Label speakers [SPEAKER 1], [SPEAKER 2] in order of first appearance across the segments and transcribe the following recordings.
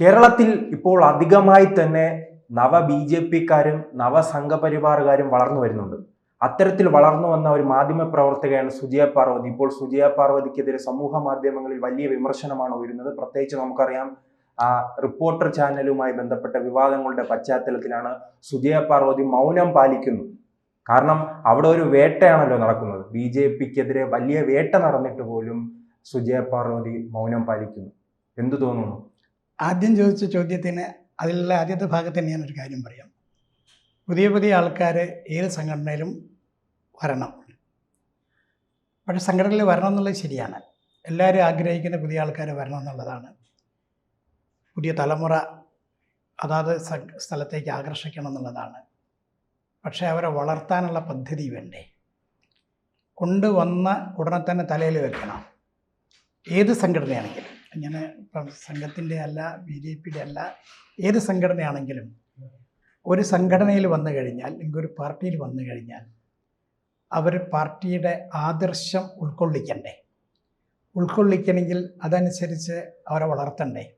[SPEAKER 1] കേരളത്തിൽ ഇപ്പോൾ അധികമായി തന്നെ നവ ബി ജെ പിക്കാരും നവ സംഘപരിവാറുകാരും വളർന്നു വരുന്നുണ്ട്. അത്തരത്തിൽ വളർന്നു വന്ന ഒരു മാധ്യമ പ്രവർത്തകയാണ് സുജയ പാർവതി. ഇപ്പോൾ സുജയ പാർവതിക്കെതിരെ സമൂഹ മാധ്യമങ്ങളിൽ വലിയ വിമർശനമാണ് ഉയരുന്നത്. പ്രത്യേകിച്ച് നമുക്കറിയാം ആ റിപ്പോർട്ടർ ചാനലുമായി ബന്ധപ്പെട്ട വിവാദങ്ങളുടെ പശ്ചാത്തലത്തിലാണ് സുജയ പാർവതി മൗനം പാലിക്കുന്നു. കാരണം അവിടെ ഒരു വേട്ടയാണല്ലോ നടക്കുന്നത്. ബി ജെ പിക്കെതിരെ വലിയ വേട്ട നടന്നിട്ട് പോലും സുജയ പാർവതി മൗനം പാലിക്കുന്നു. എന്തു തോന്നുന്നു?
[SPEAKER 2] ആദ്യം ചോദിച്ച ചോദ്യത്തിന് അതിലുള്ള ആദ്യത്തെ ഭാഗത്ത് ഞാനൊരു കാര്യം പറയാം. പുതിയ പുതിയ ആൾക്കാർ ഏത് സംഘടനയിലും വരണം. പക്ഷേ സംഘടനയിൽ വരണം എന്നുള്ളത് ശരിയാണ്. എല്ലാവരും ആഗ്രഹിക്കുന്ന പുതിയ ആൾക്കാർ വരണം എന്നുള്ളതാണ്. പുതിയ തലമുറ അതാത് സ്ഥലത്തേക്ക് ആകർഷിക്കണം എന്നുള്ളതാണ്. പക്ഷേ അവരെ വളർത്താനുള്ള പദ്ധതി വേണ്ടേ? കൊണ്ടുവന്ന ഉടനെ തന്നെ തലയിൽ വെക്കണം. ഏത് സംഘടനയാണെങ്കിലും. ഇപ്പം സംഘത്തിന്റെ അല്ല ബി ജെ പിയുടെ അല്ല ഏത് സംഘടനയാണെങ്കിലും ഒരു സംഘടനയിൽ വന്നു കഴിഞ്ഞാൽ അല്ലെങ്കിൽ ഒരു പാർട്ടിയിൽ വന്നു കഴിഞ്ഞാൽ അവർ പാർട്ടിയുടെ ആദർശം ഉൾക്കൊള്ളിക്കണ്ടേ. ഉൾക്കൊള്ളിക്കണമെങ്കിൽ അതനുസരിച്ച് അവരെ വളർത്തണ്ടേ.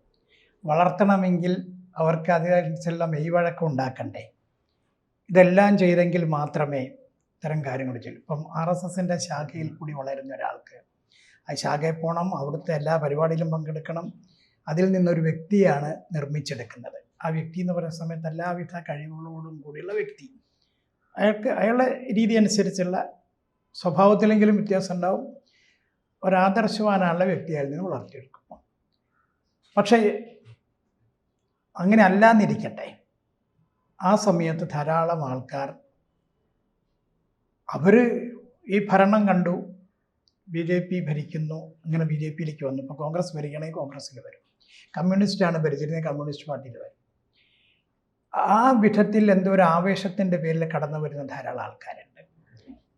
[SPEAKER 2] വളർത്തണമെങ്കിൽ അവർക്ക് അതിനനുസരിച്ചുള്ള മെയ്വഴക്കം ഉണ്ടാക്കണ്ടേ. ഇതെല്ലാം ചെയ്തെങ്കിൽ മാത്രമേ ഇത്തരം കാര്യങ്ങൾ ചെയ്യൂ ഇപ്പം ആർ എസ് എസിന്റെ ശാഖയിൽ കൂടി വളരുന്ന ഒരാൾക്ക് ശാഖയിൽ പോകണം അവിടുത്തെ എല്ലാ പരിപാടിയിലും പങ്കെടുക്കണം. അതിൽ നിന്നൊരു വ്യക്തിയാണ് നിർമ്മിച്ചെടുക്കുന്നത്. ആ വ്യക്തി എന്ന് പറയുന്ന സമയത്ത് എല്ലാവിധ കഴിവുകളോടും കൂടിയുള്ള വ്യക്തി. അയാൾക്ക് അയാളുടെ രീതി അനുസരിച്ചുള്ള സ്വഭാവത്തിലെങ്കിലും വ്യത്യാസം ഉണ്ടാവും. ഒരാദർശവാനുള്ള വ്യക്തി അയാൾ നിന്ന് വളർത്തിയെടുക്കും പക്ഷേ അങ്ങനെ അല്ലാന്നിരിക്കട്ടെ. ആ സമയത്ത് ധാരാളം ആൾക്കാർ അവർ ഈ ഭരണം കണ്ടു. ബി ജെ പി ഭരിക്കുന്നു അങ്ങനെ ബി ജെ പിയിലേക്ക് വന്നു. ഇപ്പോൾ കോൺഗ്രസ് ഭരിക്കണമെങ്കിൽ കോൺഗ്രസ്സിൽ വരും. കമ്മ്യൂണിസ്റ്റാണ് ഭരിച്ചിരുന്നത് കമ്മ്യൂണിസ്റ്റ് പാർട്ടിയിൽ വരും. ആ വിധത്തിൽ എന്തോ ഒരു ആവേശത്തിന്റെ പേരിൽ കടന്നു വരുന്ന ധാരാളം ആൾക്കാരുണ്ട്.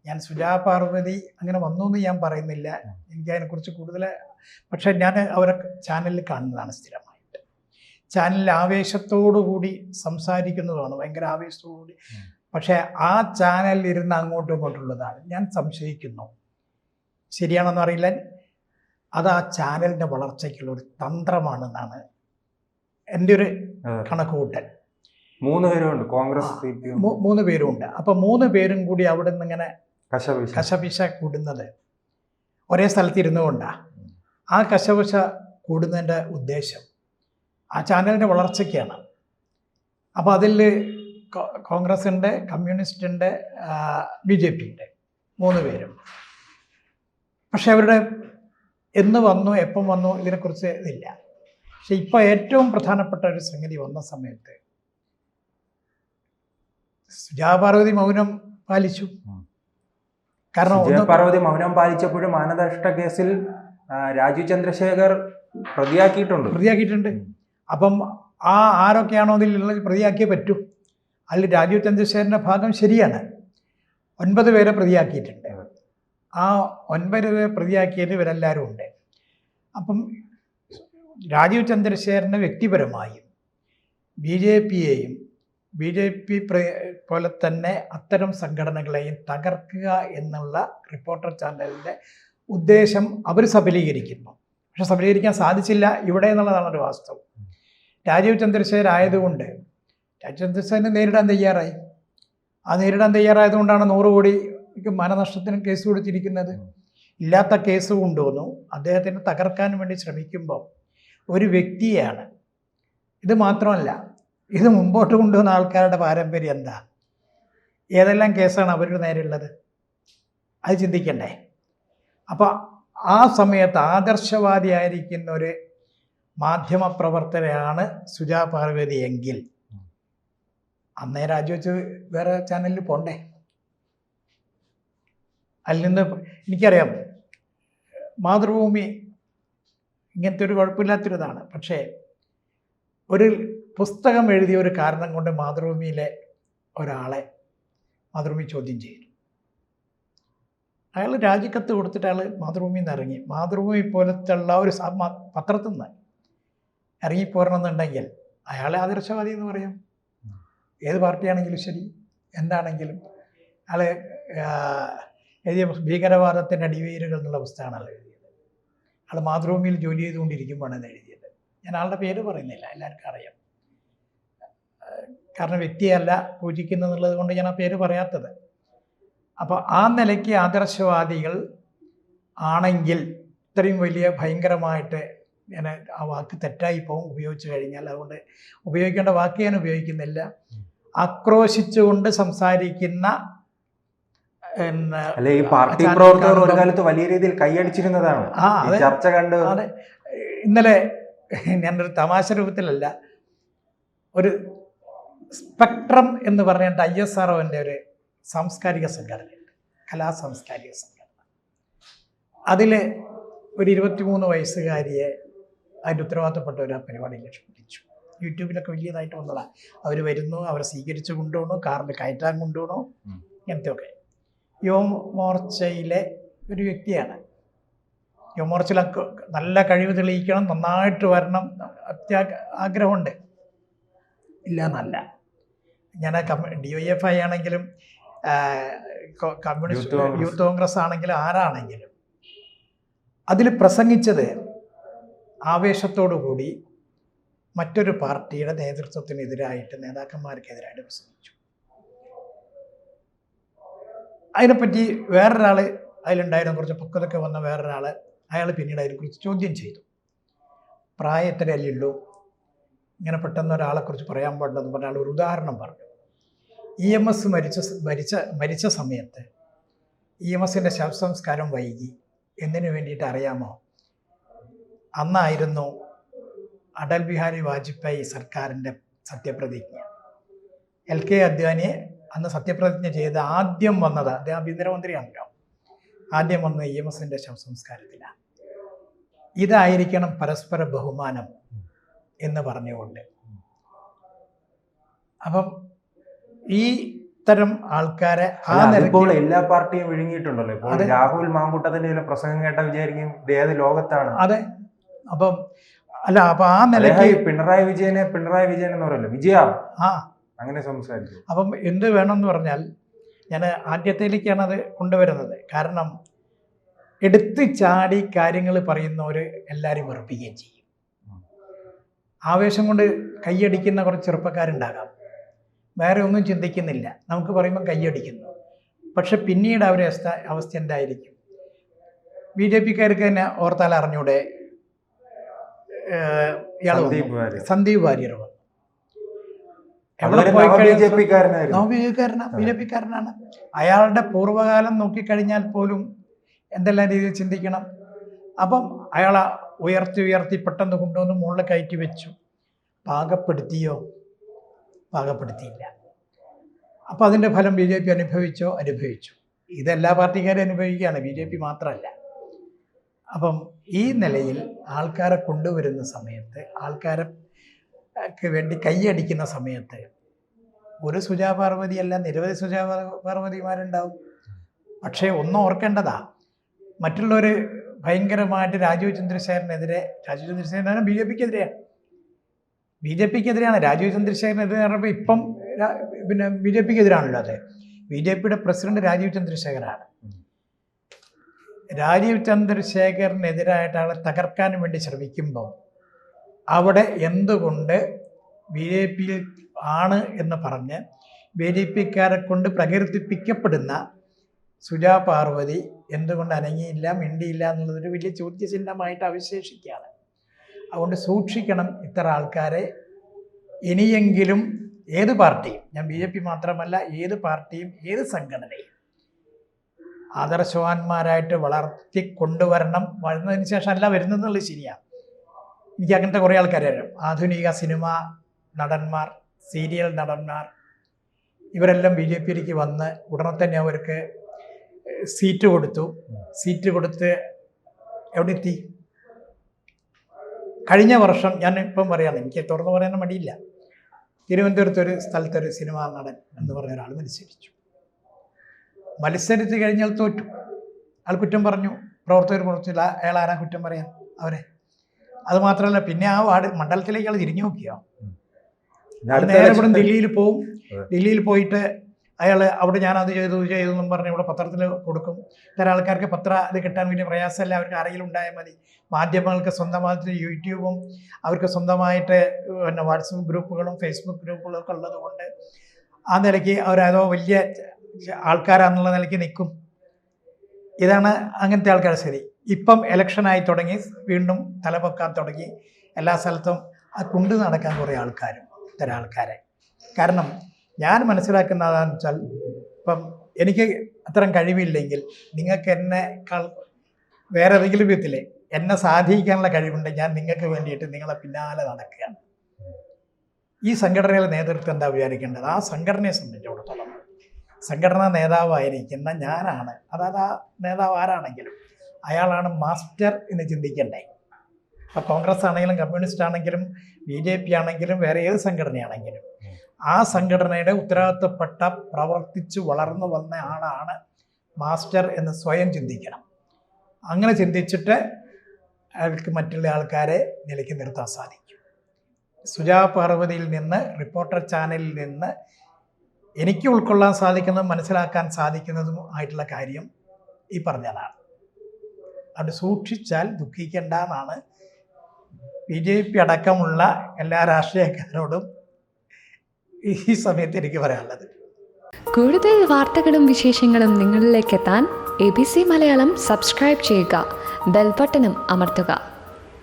[SPEAKER 2] ഞാൻ സുജാ പാർവതി അങ്ങനെ വന്നു എന്ന് ഞാൻ പറയുന്നില്ല. എനിക്ക് അതിനെക്കുറിച്ച് കൂടുതൽ പക്ഷേ ഞാൻ അവരെ ചാനലിൽ കാണുന്നതാണ് സ്ഥിരമായിട്ട്. ചാനലിൽ ആവേശത്തോടു കൂടി സംസാരിക്കുന്നതാണ് ഭയങ്കര ആവേശത്തോടുകൂടി പക്ഷേ ആ ചാനലിൽ ഇരുന്ന് അങ്ങോട്ടും ഇങ്ങോട്ടുള്ളതാണ് ഞാൻ സംശയിക്കുന്നു. ശരിയാണെന്ന് അറിയില്ല. അത് ആ ചാനലിന്റെ വളർച്ചയ്ക്കുള്ള ഒരു തന്ത്രമാണെന്നാണ് എന്റെ ഒരു കണക്കുകൂട്ടൽ
[SPEAKER 1] മൂന്ന് പേരുണ്ട് കോൺഗ്രസ്
[SPEAKER 2] മൂന്ന് പേരുണ്ട് അപ്പം മൂന്ന് പേരും കൂടി അവിടെ നിന്ന് ഇങ്ങനെ
[SPEAKER 1] കശപിശ.
[SPEAKER 2] കൂടുന്നത്. ഒരേ സ്ഥലത്ത് ഇരുന്നുകൊണ്ടാണ് ആ കശപിശ കൂടുന്നതിന്റെ ഉദ്ദേശം ആ ചാനലിന്റെ വളർച്ചയ്ക്കാണ്. അപ്പോൾ അതിൽ കോൺഗ്രസ് ഉണ്ട് കമ്മ്യൂണിസ്റ്റ് ഉണ്ട് ബി ജെ പി ഉണ്ട് മൂന്ന് പേരും. പക്ഷെ അവരുടെ എന്ന് വന്നു എപ്പം വന്നു ഇതിനെക്കുറിച്ച് ഇതില്ല. പക്ഷെ ഇപ്പോൾ ഏറ്റവും പ്രധാനപ്പെട്ട ഒരു സംഗതി വന്ന സമയത്ത് സുജാപാർവതി മൗനം പാലിച്ചു. കാരണം
[SPEAKER 1] പാർവതി മൗനം പാലിച്ചപ്പോഴും മാനദഷ്ട കേസിൽ രാജു രാജീവ് ചന്ദ്രശേഖർ പ്രതിയാക്കിയിട്ടുണ്ട്.
[SPEAKER 2] പ്രതിയാക്കിയിട്ടുണ്ട്. അപ്പം ആ ആരൊക്കെയാണോ അതിലുള്ളത് പ്രതിയാക്കിയേ പറ്റൂ. അതിൽ രാജീവ് ചന്ദ്രശേഖരന്റെ ഭാഗം ശരിയാണ്. ഒൻപത് പേരെ പ്രതിയാക്കിയിട്ടുണ്ട്. ആ ഒൻപത് പേരെ പ്രതിയാക്കിയതിൽ ഇവരെല്ലാവരും ഉണ്ട്. അപ്പം രാജീവ് ചന്ദ്രശേഖരന് വ്യക്തിപരമായും ബി ജെ പിയെയും ബി ജെ പി പോലെ തന്നെ അത്തരം സംഘടനകളെയും തകർക്കുക എന്നുള്ള റിപ്പോർട്ടർ ചാനലിന്റെ ഉദ്ദേശം അവർ സഫലീകരിക്കുന്നു പക്ഷെ സഫലീകരിക്കാൻ സാധിച്ചില്ല. ഇവിടെ എന്നുള്ളതാണ് ഒരു വാസ്തവം. രാജീവ് ചന്ദ്രശേഖർ ആയതുകൊണ്ട് രാജീവ് ചന്ദ്രശേഖരനെ നേരിടാൻ തയ്യാറായി. ആ നേരിടാൻ തയ്യാറായതുകൊണ്ടാണ് നൂറ് കോടിക്ക് മാനനഷ്ടത്തിന് കേസ് കൊടുത്തിരിക്കുന്നത്? ഇല്ലാത്ത കേസ് കൊണ്ടുവന്നു അദ്ദേഹത്തിന് തകർക്കാൻ വേണ്ടി ശ്രമിക്കുമ്പോൾ ഒരു വ്യക്തിയാണ്. ഇത് മാത്രമല്ല ഇത് മുമ്പോട്ട് കൊണ്ടുവന്ന ആൾക്കാരുടെ പാരമ്പര്യം എന്താ? ഏതെല്ലാം കേസാണ് അവരുടെ നേരെയുള്ളത്? അത് ചിന്തിക്കണ്ടേ. അപ്പോൾ ആ സമയത്ത് ആദർശവാദിയായിരിക്കുന്ന ഒരു മാധ്യമ പ്രവർത്തനയാണ് സുജാ പാർവതി എങ്കിൽ. അന്നേ രാജിവെച്ച് വേറെ ചാനലിൽ പോണ്ടേ? അതിൽ നിന്ന് എനിക്കറിയാം. മാതൃഭൂമി ഇങ്ങനത്തെ ഒരു കുഴപ്പമില്ലാത്തൊരിതാണ്. പക്ഷേ ഒരു പുസ്തകം എഴുതിയ ഒരു കാരണം കൊണ്ട് മാതൃഭൂമിയിലെ ഒരാളെ മാതൃഭൂമി ചോദ്യം ചെയ്തു അയാൾ രാജിക്കത്ത് കൊടുത്തിട്ട് അയാൾ മാതൃഭൂമിയിൽ നിന്ന് ഇറങ്ങി. മാതൃഭൂമി പോലത്തെ ഉള്ള ഒരു പത്രത്തിൽ നിന്ന് ഇറങ്ങിപ്പോരണമെന്നുണ്ടെങ്കിൽ അയാളെ ആദർശവാദി എന്ന് പറയാം. ഏത് പാർട്ടിയാണെങ്കിലും ശരി. എന്താണെങ്കിലും അയാൾ എഴുതിയ ഭീകരവാദത്തിന്റെ അടിവേരുകൾ എന്നുള്ള പുസ്തകമാണ് എഴുതിയത്. ആൾ മാതൃഭൂമിയിൽ ജോലി ചെയ്തുകൊണ്ടിരിക്കുമ്പോഴാണ് ഇത് എഴുതിയത്. ഞാൻ ആളുടെ പേര് പറയുന്നില്ല എല്ലാവർക്കും അറിയാം. കാരണം വ്യക്തിയല്ല പൂജിക്കുന്നു എന്നുള്ളത് കൊണ്ട് ഞാൻ ആ പേര് പറയാത്തത്. അപ്പോൾ ആ നിലയ്ക്ക് ആദർശവാദികൾ ആണെങ്കിൽ ഇത്രയും വലിയ ഭയങ്കരമായിട്ട് ഞാൻ ആ വാക്ക് തെറ്റായി പോകും ഉപയോഗിച്ചു കഴിഞ്ഞാൽ. അതുകൊണ്ട് ഉപയോഗിക്കേണ്ട വാക്ക് ഞാൻ ഉപയോഗിക്കുന്നില്ല. ആക്രോശിച്ചുകൊണ്ട് സംസാരിക്കുന്ന
[SPEAKER 1] അല്ലെ ഈ പാർട്ടി പ്രവർത്തകർ ഒരു കാലത്ത് വലിയ രീതിയിൽ കൈയടിച്ചിരുന്നതാണ്. ചർച്ച കണ്ട്
[SPEAKER 2] ഇന്നലെ ഞാനൊരു തമാശ രൂപത്തിലല്ല ഒരു സ്പെക്ട്രം എന്ന് പറഞ്ഞിട്ട് ഐ എസ് ആർ ഒരു സാംസ്കാരിക സംഘടനയുണ്ട് കലാ സാംസ്കാരിക സംഘടന. അതിൽ ഒരു ഇരുപത്തിമൂന്ന് വയസ്സുകാരിയെ അതിന്റെ ഉത്തരവാദിത്തപ്പെട്ട ഒരു ആ പരിപാടിയിൽ ക്ഷണിച്ചു യൂട്യൂബിലൊക്കെ വലിയതായിട്ട് വന്നതാണ് അവർ വരുന്നു അവരെ സ്വീകരിച്ച് കൊണ്ടുപോകണോ കാറിൽ കയറ്റാൻ കൊണ്ടുപോകണോ. ഇങ്ങനത്തെയൊക്കെ. യുവ മോർച്ചയിലെ ഒരു വ്യക്തിയാണ്. യുവമോർച്ചയിലൊക്കെ നല്ല കഴിവ് തെളിയിക്കണം നന്നായിട്ട് വരണം അത്യാ ആഗ്രഹമുണ്ട്. ഇല്ല എന്നല്ല ഞാൻ ഡി വൈ എഫ് ഐ ആണെങ്കിലും communist
[SPEAKER 1] youth congress.
[SPEAKER 2] Youth congress ആണെങ്കിലും ആരാണെങ്കിലും അതിൽ പ്രസംഗിച്ചത് ആവേശത്തോടു കൂടി മറ്റൊരു പാർട്ടിയുടെ നേതൃത്വത്തിനെതിരായിട്ട് നേതാക്കന്മാർക്കെതിരായിട്ട് പ്രസംഗിച്ചു. അതിനെപ്പറ്റി വേറൊരാൾ അതിലുണ്ടായിരുന്ന കുറച്ച് പക്വതൊക്കെ വന്ന വേറൊരാൾ അയാൾ പിന്നീട് അതിനെക്കുറിച്ച് ചോദ്യം ചെയ്തു. പ്രായം എത്ര ഉള്ളൂ? ഇങ്ങനെ പെട്ടെന്ന് ഒരാളെക്കുറിച്ച് പറയാൻ പാടില്ലെന്ന് പറഞ്ഞ ആൾ ഒരു ഉദാഹരണം പറഞ്ഞു. ഇ എം എസ് മരിച്ച മരിച്ച മരിച്ച സമയത്ത് ഇ എം എസിന്റെ ശവസംസ്കാരം വൈകി. എന്തിനു വേണ്ടിയിട്ട് അറിയാമോ? അന്നായിരുന്നു അടൽ ബിഹാരി വാജ്പേയി സർക്കാരിന്റെ സത്യപ്രതിജ്ഞ. എൽ കെ അദ്വാനിയെ അന്ന് സത്യപ്രതിജ്ഞ ചെയ്ത് ആദ്യം വന്നത് അദ്ദേഹം ആഭ്യന്തരമന്ത്രിയാണല്ലോ ആദ്യം വന്നത് ഇ എം എസിന്റെ ശവസംസ്കാരത്തിലാണ് ഇതായിരിക്കണം പരസ്പര ബഹുമാനം എന്ന് പറഞ്ഞുകൊണ്ട്. അപ്പം ഈ ഇത്തരം ആൾക്കാരെ ആ നിലയ്ക്ക്
[SPEAKER 1] എല്ലാ പാർട്ടിയും വിഴുങ്ങിയിട്ടുണ്ടല്ലോ. ഇപ്പോൾ രാഹുൽ മാങ്കൂട്ടത്തിന്റെ ചില പ്രസംഗം കേട്ട വിചാരിക്കും ഏത് ലോകത്താണ്.
[SPEAKER 2] അതെ. അപ്പം അല്ല അപ്പൊ ആ നിലയ്ക്ക്
[SPEAKER 1] പിണറായി വിജയനെ പിണറായി വിജയൻ എന്ന് പറയല്ലോ. വിജയ.
[SPEAKER 2] ആ
[SPEAKER 1] അങ്ങനെ സംസാരിച്ചു.
[SPEAKER 2] അപ്പം എന്ത് വേണമെന്ന് പറഞ്ഞാൽ ഞാൻ ആദ്യത്തേലേക്കാണ് അത് കൊണ്ടുവരുന്നത്. കാരണം എടുത്തു ചാടി കാര്യങ്ങൾ പറയുന്നവർ എല്ലാവരും വെറുപ്പിക്കുകയും ചെയ്യും. ആവേശം കൊണ്ട് കൈയടിക്കുന്ന കുറച്ച് ചെറുപ്പക്കാരുണ്ടാകാം. വേറെ ഒന്നും ചിന്തിക്കുന്നില്ല. നമുക്ക് പറയുമ്പോൾ കൈയടിക്കുന്നു. പക്ഷെ പിന്നീട് അവരെ അവസ്ഥ അവസ്ഥ എന്തായിരിക്കും? ബി ജെ പിക്കാർക്ക് തന്നെ ഓർത്താൽ അറിഞ്ഞൂടെ ഏഹ്
[SPEAKER 1] സന്ദീപ് വാര്യർ.
[SPEAKER 2] സന്ദീപ് വാര്യർ വന്നു എവിടെ
[SPEAKER 1] അതൊരു
[SPEAKER 2] പോയി
[SPEAKER 1] നവ ബി ജെ
[SPEAKER 2] കഴിഞ്ഞാൽ
[SPEAKER 1] പിക്കാരനായിരുന്നു
[SPEAKER 2] നവബിജെപിക്കാരനാണ് ബി ജെ പിക്കാരനാണ് അയാളുടെ പൂർവകാലം നോക്കിക്കഴിഞ്ഞാൽ പോലും എന്തെല്ലാം രീതിയിൽ ചിന്തിക്കണം. അപ്പം അയാളെ ഉയർത്തി ഉയർത്തി പെട്ടെന്ന് കൊണ്ടുവന്ന് മുകളിൽ കയറ്റി വെച്ചു. പാകപ്പെടുത്തിയോ? പാകപ്പെടുത്തിയില്ല. അപ്പോൾ അതിന്റെ ഫലം ബി ജെ പി അനുഭവിച്ചോ? അനുഭവിച്ചു. ഇതെല്ലാ പാർട്ടിക്കാരും അനുഭവിക്കുകയാണ്. ബി ജെ പി മാത്രമല്ല. അപ്പം ഈ നിലയിൽ ആൾക്കാരെ കൊണ്ടുവരുന്ന സമയത്ത് ആൾക്കാരെ ക്ക് വേണ്ടി കൈയടിക്കുന്ന സമയത്ത് ഒരു സുജാ പാർവതിയല്ല നിരവധി സുജാ പാർ- പാർവതിമാരുണ്ടാവും പക്ഷേ ഒന്ന് ഓർക്കേണ്ടതാ മറ്റുള്ളവർ ഭയങ്കരമായിട്ട് രാജീവ് ചന്ദ്രശേഖരനെതിരെ രാജീവ് ചന്ദ്രശേഖരൻ ബി ജെ പിക്കെതിരെയാണ്. ബി ജെ പിക്കെതിരെയാണ് രാജീവ് ചന്ദ്രശേഖരനെതിരെ പറഞ്ഞപ്പോൾ ഇപ്പം പിന്നെ ബി ജെ പിക്കെതിരാണല്ലോ അത്. ബി ജെ പിയുടെ പ്രസിഡന്റ് രാജീവ് ചന്ദ്രശേഖരാണ്. രാജീവ് ചന്ദ്രശേഖറിനെതിരായിട്ട് ആളെ തകർക്കാൻ വേണ്ടി ശ്രമിക്കുമ്പോൾ അവിടെ എന്തുകൊണ്ട് ബി ജെ പിയിൽ ആണ് എന്ന് പറഞ്ഞ് ബി ജെ പിക്കാരെ കൊണ്ട് പ്രകീർത്തിപ്പിക്കപ്പെടുന്ന സുജാ പാർവതി എന്തുകൊണ്ട് അനങ്ങിയില്ല മിണ്ടിയില്ല എന്നുള്ളതൊരു വലിയ ചോദ്യചിഹ്നമായിട്ട് അവശേഷിക്കുകയാണ്. അതുകൊണ്ട് സൂക്ഷിക്കണം ഇത്ര ആൾക്കാരെ. ഇനിയെങ്കിലും ഏത് പാർട്ടിയും ഞാൻ ബി ജെ പി മാത്രമല്ല ഏത് പാർട്ടിയും ഏത് സംഘടനയും ആദർശവാന്മാരായിട്ട് വളർത്തി കൊണ്ടുവരണം. വളർന്നതിന് ശേഷം അല്ല വരുന്നതെന്നുള്ളത് ശരിയാണ് എനിക്ക് അങ്ങനത്തെ കുറേ ആൾക്കാരെ അറിയാം. ആധുനിക സിനിമ നടന്മാർ സീരിയൽ നടന്മാർ ഇവരെല്ലാം ബി ജെ പിയിലേക്ക് വന്ന് ഉടനെ തന്നെ അവർക്ക് സീറ്റ് കൊടുത്തു. സീറ്റ് കൊടുത്ത് എവിടെ എത്തി? കഴിഞ്ഞ വർഷം ഞാൻ ഇപ്പം പറയാണ് എനിക്ക് തുറന്നു പറയാൻ മടിയില്ല. തിരുവനന്തപുരത്ത് ഒരു സ്ഥലത്ത് ഒരു സിനിമാ നടൻ എന്ന് പറഞ്ഞ ഒരാൾ മത്സരിച്ചു. മത്സരിച്ച് കഴിഞ്ഞാൽ തോറ്റു. ആൾ കുറ്റം പറഞ്ഞു. പ്രവർത്തകർ പ്രവർത്തിച്ചില്ല അയാൾ ആരാ കുറ്റം പറയാൻ? അവരെ. അത് മാത്രമല്ല പിന്നെ ആ വാർഡ് മണ്ഡലത്തിലേക്ക് ആൾ തിരിഞ്ഞു നോക്കിയോ? നേരെ ഇവിടെ ദില്ലിയിൽ പോവും. ദില്ലിയിൽ പോയിട്ട് അയാൾ അവിടെ ഞാൻ അത് ചെയ്തു ചെയ്തു എന്നും പറഞ്ഞ് ഇവിടെ പത്രത്തിൽ കൊടുക്കും. ഇത്തരം ആൾക്കാർക്ക് പത്ര ഇത് കിട്ടാൻ വലിയ പ്രയാസമല്ല. അവർക്ക് ആരെങ്കിലും ഉണ്ടായാൽ മതി. മാധ്യമങ്ങൾക്ക് സ്വന്തമായിട്ട് യൂട്യൂബും അവർക്ക് സ്വന്തമായിട്ട് പിന്നെ വാട്സപ്പ് ഗ്രൂപ്പുകളും ഫേസ്ബുക്ക് ഗ്രൂപ്പുകളും ഒക്കെ ഉള്ളത് കൊണ്ട് ആ നിലയ്ക്ക് അവരതോ വലിയ ആൾക്കാരാന്നുള്ള നിലയ്ക്ക് നിൽക്കും. ഇതാണ് അങ്ങനത്തെ ആൾക്കാർ ശരി. ഇപ്പം ഇലക്ഷനായി തുടങ്ങി വീണ്ടും തലപൊക്കാൻ തുടങ്ങി. എല്ലാ സ്ഥലത്തും ആ കൊണ്ടു നടക്കാൻ കുറേ ആൾക്കാരും ഇത്തരം ആൾക്കാരെ. കാരണം ഞാൻ മനസ്സിലാക്കുന്നതാണെന്ന് വെച്ചാൽ ഇപ്പം എനിക്ക് അത്തരം കഴിവില്ലെങ്കിൽ നിങ്ങൾക്ക് എന്നെക്കാൾ വേറെ ഏതെങ്കിലും വിധത്തിൽ എന്നെ സാധിക്കാനുള്ള കഴിവുണ്ട് ഞാൻ നിങ്ങൾക്ക് വേണ്ടിയിട്ട് നിങ്ങളെ പിന്നാലെ നടക്കുകയാണ്. ഈ സംഘടനയിലെ നേതൃത്വം എന്താ വിചാരിക്കേണ്ടത്? ആ സംഘടനയെ സംബന്ധിച്ചിടത്തോളം സംഘടനാ നേതാവായിരിക്കുന്ന ഞാനാണ്. അതായത് ആ നേതാവ് ആരാണെങ്കിലും അയാളാണ് മാസ്റ്റർ എന്ന് ചിന്തിക്കണ്ടേ? ഇപ്പോൾ കോൺഗ്രസ് ആണെങ്കിലും കമ്മ്യൂണിസ്റ്റ് ആണെങ്കിലും ബി ജെ പി ആണെങ്കിലും വേറെ ഏത് സംഘടനയാണെങ്കിലും ആ സംഘടനയുടെ ഉത്തരവാദിത്തപ്പെട്ട പ്രവർത്തിച്ച് വളർന്നു വന്ന ആളാണ് മാസ്റ്റർ എന്ന് സ്വയം ചിന്തിക്കണം. അങ്ങനെ ചിന്തിച്ചിട്ട് അയാൾക്ക് മറ്റുള്ള ആൾക്കാരെ നിലയ്ക്ക് നിർത്താൻ സാധിക്കും. സുജാ പാർവതിയിൽ നിന്ന് റിപ്പോർട്ടർ ചാനലിൽ നിന്ന് എനിക്ക് ഉൾക്കൊള്ളാൻ സാധിക്കുന്നതും മനസ്സിലാക്കാൻ സാധിക്കുന്നതും ആയിട്ടുള്ള കാര്യം ഈ പറഞ്ഞതാണ്. അത് സൂക്ഷിച്ചാൽ ദുഃഖിക്കേണ്ട എന്നാണ് ബി ജെ പി അടക്കമുള്ള എല്ലാ രാഷ്ട്രീയക്കാരോടും ഈ സമയത്ത് എനിക്ക് പറയാനുള്ളത്.
[SPEAKER 3] കൂടുതൽ വാർത്തകളും വിശേഷങ്ങളും നിങ്ങളിലേക്ക് എത്താൻ A B C Malayalam subscribe ചെയ്യുക ബെൽബട്ടനും അമർത്തുക.